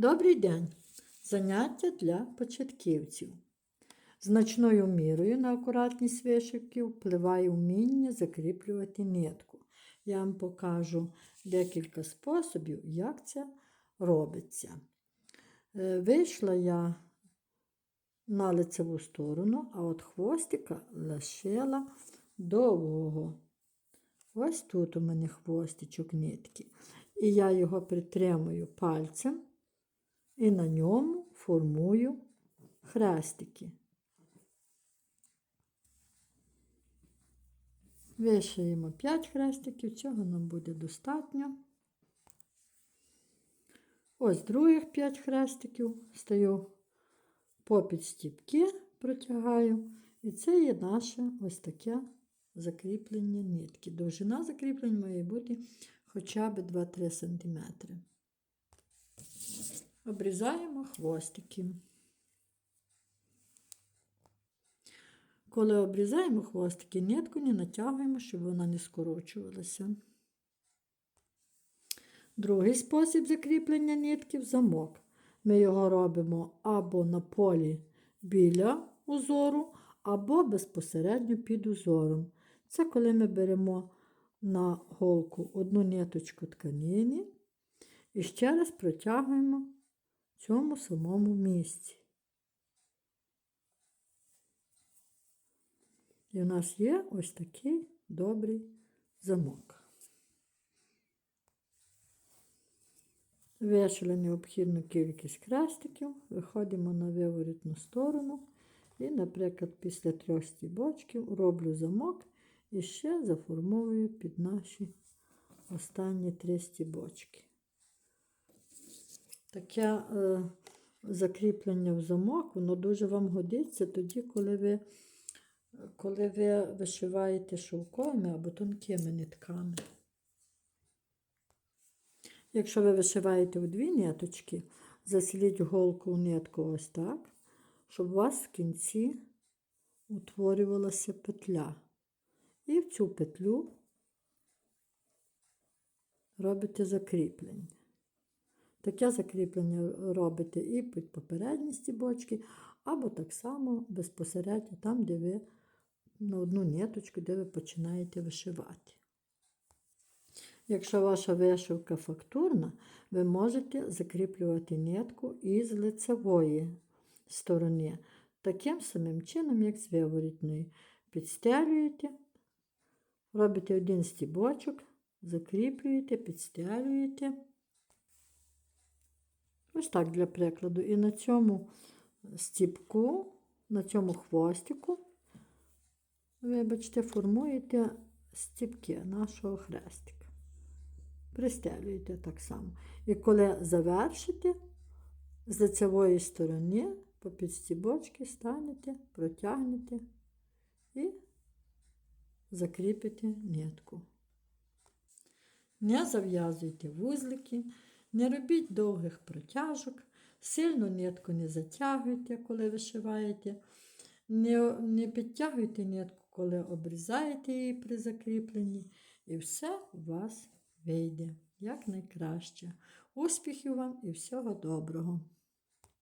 Добрий день! Заняття для початківців. Значною мірою на акуратність вишивки впливає вміння закріплювати нитку. Я вам покажу декілька способів, як це робиться. Е, Вийшла я на лицеву сторону, а от хвостика лишила довгого. Ось тут у мене хвостичок нитки. І я його притримую пальцем і на ньому формую хрестики. Вишиємо 5 хрестиків, цього нам буде достатньо. Ось других 5 хрестиків стаю попід стіпки, протягаю. І це є наше ось таке закріплення нитки. Довжина закріплення має бути хоча б 2-3 см. Обрізаємо хвостики. Коли обрізаємо хвостики, нитку не натягуємо, щоб вона не скорочувалася. Другий спосіб закріплення нитків замок. Ми його робимо або на полі біля узору, або безпосередньо під узором. Це коли ми беремо на голку одну ниточку тканини і ще раз протягуємо в цьому самому місці. І в нас є ось такий добрий замок. Вишили необхідну кількість хрестиків, виходимо на виворітну сторону і, наприклад, після трьох стібочків роблю замок і ще заформовую під наші останні три стібочки. Таке е, закріплення в замок, воно дуже вам годиться тоді, коли ви, коли ви вишиваєте шовковими або тонкими нитками. Якщо ви вишиваєте у дві ниточки, заслідь голку в нитку ось так, щоб у вас в кінці утворювалася петля. І в цю петлю робите закріплення. Таке закріплення робите і під попередні стібочки, або так само безпосередньо там, де ви на одну ниточку, де ви починаєте вишивати. Якщо ваша вишивка фактурна, ви можете закріплювати нитку із лицевої сторони, таким самим чином, як з виворітної. Підстелюєте, робите один стібочок, закріплюєте, підстелюєте. Ось так для прикладу. І на цьому стіпку, на цьому хвостику, вибачте, формуєте стіпки нашого хрестика. Пристелюєте так само. І коли завершите, з лицевої сторони по підстібочки станете, протягнете і закріпите нитку. Не зав'язуйте вузлики, не робіть довгих протяжок, сильно нитку не затягуйте, коли вишиваєте, не, не підтягуйте нитку, коли обрізаєте її при закріпленні, і все у вас вийде якнайкраще. Успіхів вам і всього доброго!